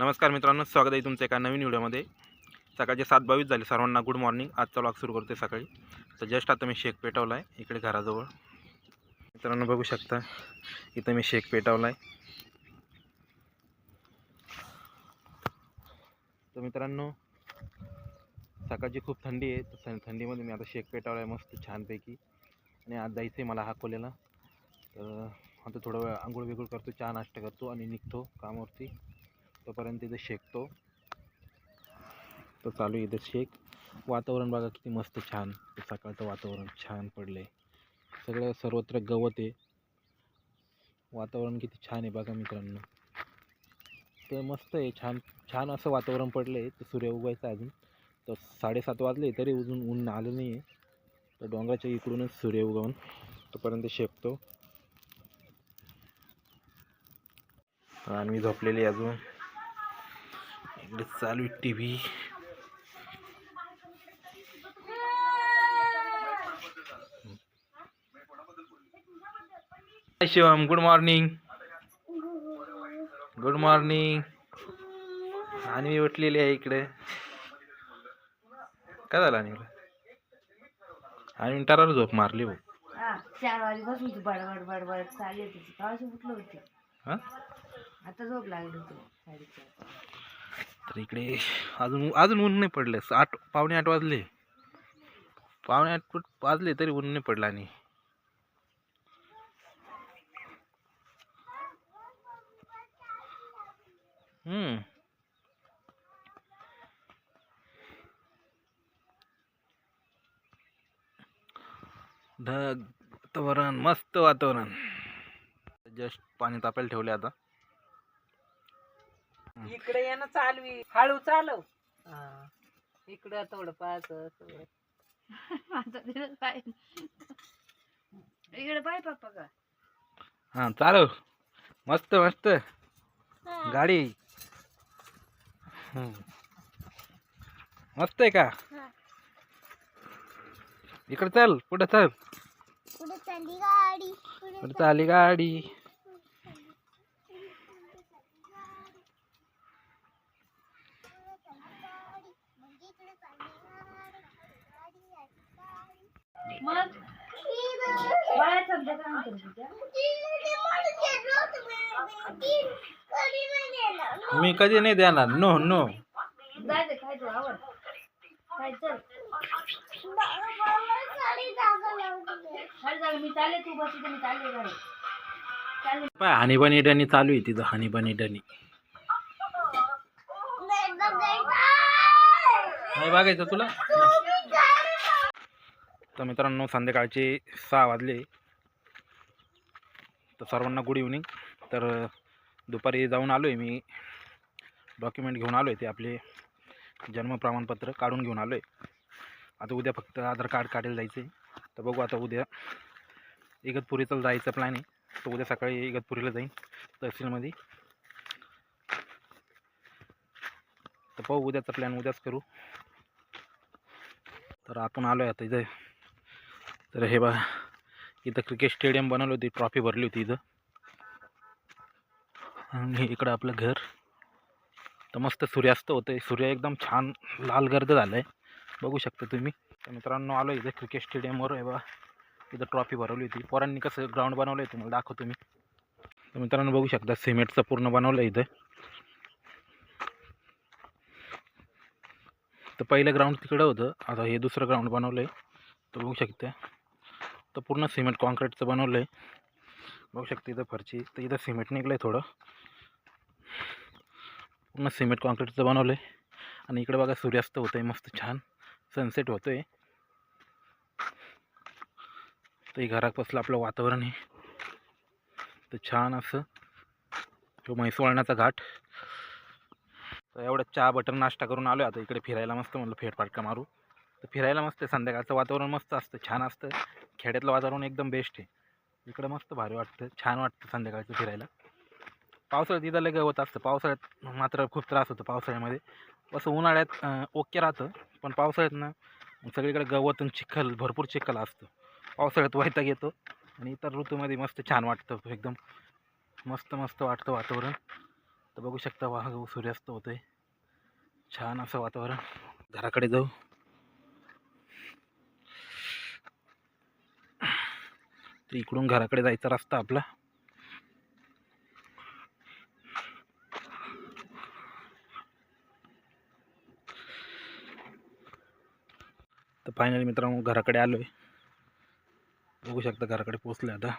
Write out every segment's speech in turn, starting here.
नमस्कार मित्रांनो स्वागत आहे तुमचं एका नवीन व्हिडिओमध्ये. सकाळचे सात बावीस झाले. सर्वांना गुड मॉर्निंग आजचा व्लॉग सुरू करते सकाळी. तर जस्ट आता मी शेक पेटवला आहे इकडे घराजवळ. मित्रांनो बघू शकता. इथं मी शेक पेटवला आहे तर मित्रांनो सकाळची खूप थंडी आहे. तर थंडीमध्ये मी आता शेक पेटवला आहे मस्त छानपैकी. आणि आज जायचं आहे मला अकोल्याला तर आता थोडं वेळ आंघोळ बिघोळ करतो चहा नाश्ता करतो आणि निघतो कामावरती. तोपर्यंत इथं शेकतो. तर चालू आहे इथं शेक. वातावरण बघा किती मस्त छान. सकाळचं वातावरण छान पडलं आहे सगळं सर्वत्र गवत आहे. वातावरण किती छान आहे बघा मित्रांनो. तर मस्त आहे. छान छान असं वातावरण पडलं आहे तर सूर्य उगवायचं अजून. तर साडेसात वाजले तरी अजून ऊन आलं नाही आहे तर डोंगराच्या इकडूनच सूर्य उगवून तोपर्यंत शेकतो. आणि मी झोपलेली आहे अजून. इकडे चालू आहे T V Shivam good morning good morning आणि मी उठलेली आहे इकडे. काय झालं आणि आणि मिनिटावर झोप मारली भाऊ हा चार वाजेपासून ती बडबड बडबड चालली होती. कावाशी उठलं होती. हां? आता झोप लागली होती. साडेचार. तर इकडे अजून अजून ऊन नाही पडलं. आठ पावणे आठ वाजले. पावणे आठ फूट वाजले तरी ऊन नाही पडला आणि. ढग वातावरण मस्त वातावरण. जस्ट पाणी तापायला ठेवले आता. इकडे येणं चालवी. हळू चालव. इकडं थोडं पाच इकडे पाय पप्पा का? हां चालव. मस्त मस्त. गाडी. हम्म. मस्त आहे का? इकडे चल पुढे चल. पुढे चालली गाडी पुढे पुढे चालली गाडी म्हणजे इकडे चालली गाडी गाडी आहे, गाडी. मग? बाळा काय म्हणतो तुझ्या मी. कधी नाही देणार. No no. काय तू आवड. काय चल. चालले पाय हानी बनी डनी चालू आहे तिथं हानी बनी डनी. नाही बघायचं. तुला? तर मित्रांनो संध्याकाळचे सहा वाजले. तर सर्वांना गुड इव्हनिंग तर दुपारी जाऊन आलो आहे मी. डॉक्युमेंट घेऊन आलो आहे ते आपले जन्म प्रमाणपत्र काढून घेऊन आलो आहे आता उद्या फक्त आधार कार्ड काढायला जायचं आहे तर बघू आता उद्या इगतपुरीचं जायचं प्लॅन आहे. तर उद्या सकाळी इगतपुरीला जाईन तहसीलमध्ये. तर पाहू उद्याचा प्लॅन उद्याच करू. तर आपण आलो आहे आता इथं. तर हे बा इथं क्रिकेट स्टेडियम बनवलं होती ट्रॉफी भरली होती इथं. आणि इकडं आपलं घर. तर मस्त सूर्यास्त होतं आहे सूर्य एकदम छान लाल गर्द झालं आहे बघू शकता तुम्ही. तर मित्रांनो आलो इथं क्रिकेट स्टेडियमवर आहे बा इथं ट्रॉफी भरवली होती. पोरांनी कसं ग्राउंड बनवलं आहे तुम्हाला दाखवतो मी तर मित्रांनो बघू शकता सिमेंटचं पूर्ण बनवलं आहे इथं. तर पहिलं ग्राउंड तिकडं होतं. आता हे दुसरं ग्राउंड बनवलं आहे तर बघू शकता. तर पूर्ण सिमेंट कॉन्क्रीटचं बनवलं आहे बघू शकते इथं फरची तर इथं सिमेंट निघलं आहे थोडं. पूर्ण सिमेंट कॉन्क्रीटचं बनवलं आहे आणि इकडे बघा सूर्यास्त होतं आहे मस्त छान. सनसेट होतो आहे तर घरात बसलं आपलं वातावरण आहे. तर छान असं. तो म्हैस वळणाचा घाट. तर एवढं चहा बटर नाश्ता करून आलो आता इकडे फिरायला मस्त म्हणलं फेरफाटका मारू. तर फिरायला मस्त आहे संध्याकाळचं वातावरण मस्त असतं छान असतं. खेड्यातलं वातावरण एकदम बेस्ट आहे. इकडं मस्त भारी वाटतं छान वाटतं संध्याकाळचं फिरायला. पावसाळ्यात इथं लगे गवत असतं पावसाळ्यात मात्र खूप त्रास होतो पावसाळ्यामध्ये. असं उन्हाळ्यात ओके राहतं पण पावसाळ्यात ना सगळीकडे गवत आणि चिखल भरपूर चिखल असतं. पावसाळ्यात वैताग येतो आणि इतर ऋतूमध्ये मस्त छान वाटतं एकदम मस्त मस्त वाटतं वातावरण. तर बघू शकता वाघ सूर्यास्त होतोय. छान असं वातावरण. घराकडे जाऊ. तर इकडून घराकडे जायचा रस्ता आपला. तर फायनली मित्रांनो घराकडे आलोय. बघू शकता घराकडे पोचलं आता.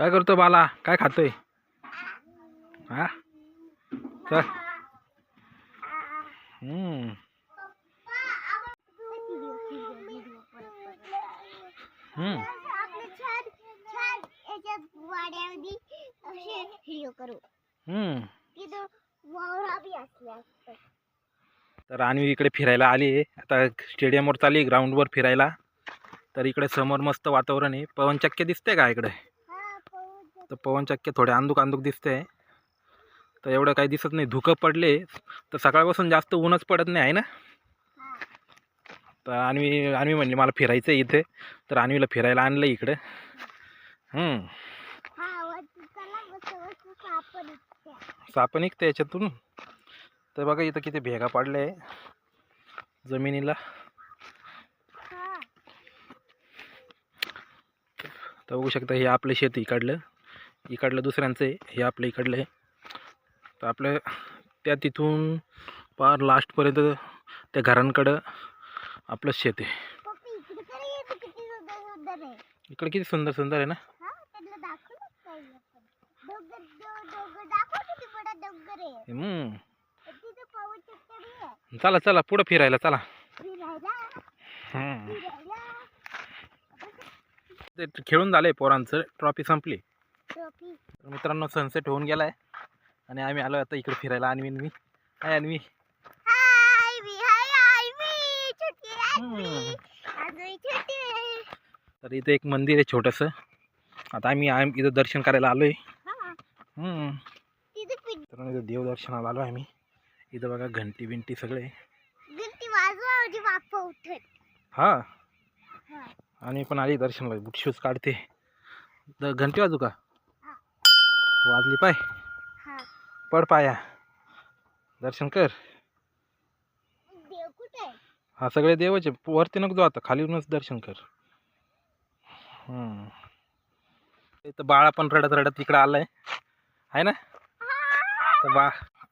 काय करतो बाला? काय खातोय? हा? चल. हम्म. तर आणि इकडे फिरायला आली आहे. आता स्टेडियमवर चालली ग्राउंडवर फिरायला. तर इकडे समोर मस्त वातावरण आहे. पवनचक्क्या दिसते का इकडे? तर पवनचक्क्या थोडे अंदूक अंदूक दिसते तर एवढं काही दिसत नाही. धुकं पडले तर सकाळपासून जास्त ऊनच पडत नाही आहे ना? तर आणवी आणवी म्हणली मला फिरायचं आहे इथे. तर आणवीला फिरायला आणलं इकडं. हम्म. हा साप निघते याच्यातून. तर बघा इथं किती भेगा पडल्या आहे. जमिनीला. तर बघू शकता हे आपलं शेत इकडलं. इकडलं दुसऱ्यांचं आहे हे आपलं इकडलं आहे. तर आपलं त्या तिथून पार लास्टपर्यंत त्या घरांकडं आपलं शेत आहे. इकडे किती सुंदर सुंदर आहे. ना? हा चला चला पुढं फिरायला चला. खेळून झालं आहे पोरांचं ट्रॉफी संपली. तर मित्रांनो सनसेट होऊन गेला आहे आणि आम्ही आलो आता इकडे फिरायला आणवी मी काय आणवी तर इथे एक मंदिर आहे छोटंसं. आता आम्ही आम इथं दर्शन करायला आलो आहे हा. हम्म. तर इथं देवदर्शनाला आलो आम्ही. इथं बघा घंटी बिंटी सगळे. हा. आणि पण आली दर्शनाला बुट शूज काढते. घंटी वाजू का. वाजली पाय. हा. पड पाया. दर्शन कर. हा सगळे देवाचे वरती नको जाऊ आता खालीवरूनच दर्शन कर. हम्म. इथं बाळा पण रडत रडत इकडं आलाय. आहे ना? तर बा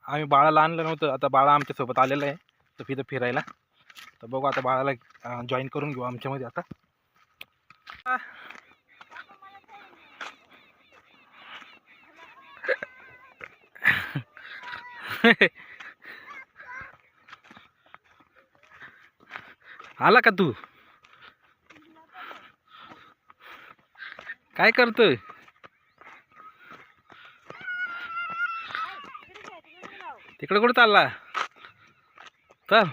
आम्ही बाळाला आणलं नव्हतं. आता बाळा आमच्यासोबत आलेलं आहे. तर तिथं फिरायला. तर बघू आता बाळाला जॉईन करून घेऊ आमच्यामध्ये आता. आला का तू? काय करतोय? तिकडे कुठं चालला? चल.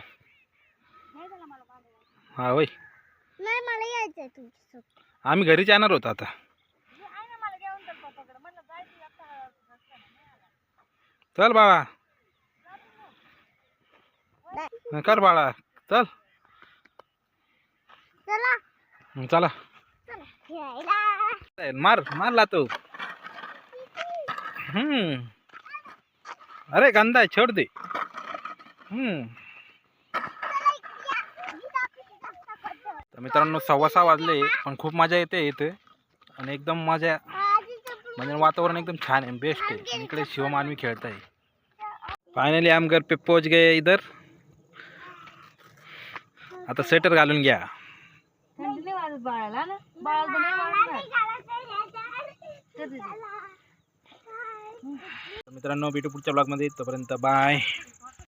हा होय आम्ही घरीच येणार होतो आता. चल बाळा. हं, कर बाळा. चल. चला. हं, चला. मार मारला तो. हम्म अरे गंदा आहे छोड दे. हम्म तर मित्रांनो सव्वा सहा वाजले पण खूप मजा येते इथे. आणि एकदम मजा म्हणजे वातावरण एकदम छान आहे बेस्ट आहे. इकडे शिवमानवी खेळत आहे फायनली हम घर पे पहुंच गए इधर. आता स्वेटर घालून घ्या. थंडी नाही वाजत बाळाला ना? बाळाला तर नाही वाजणार तर मित्रांनो भेटू पुढच्या ब्लॉगमध्ये तोपर्यंत बाय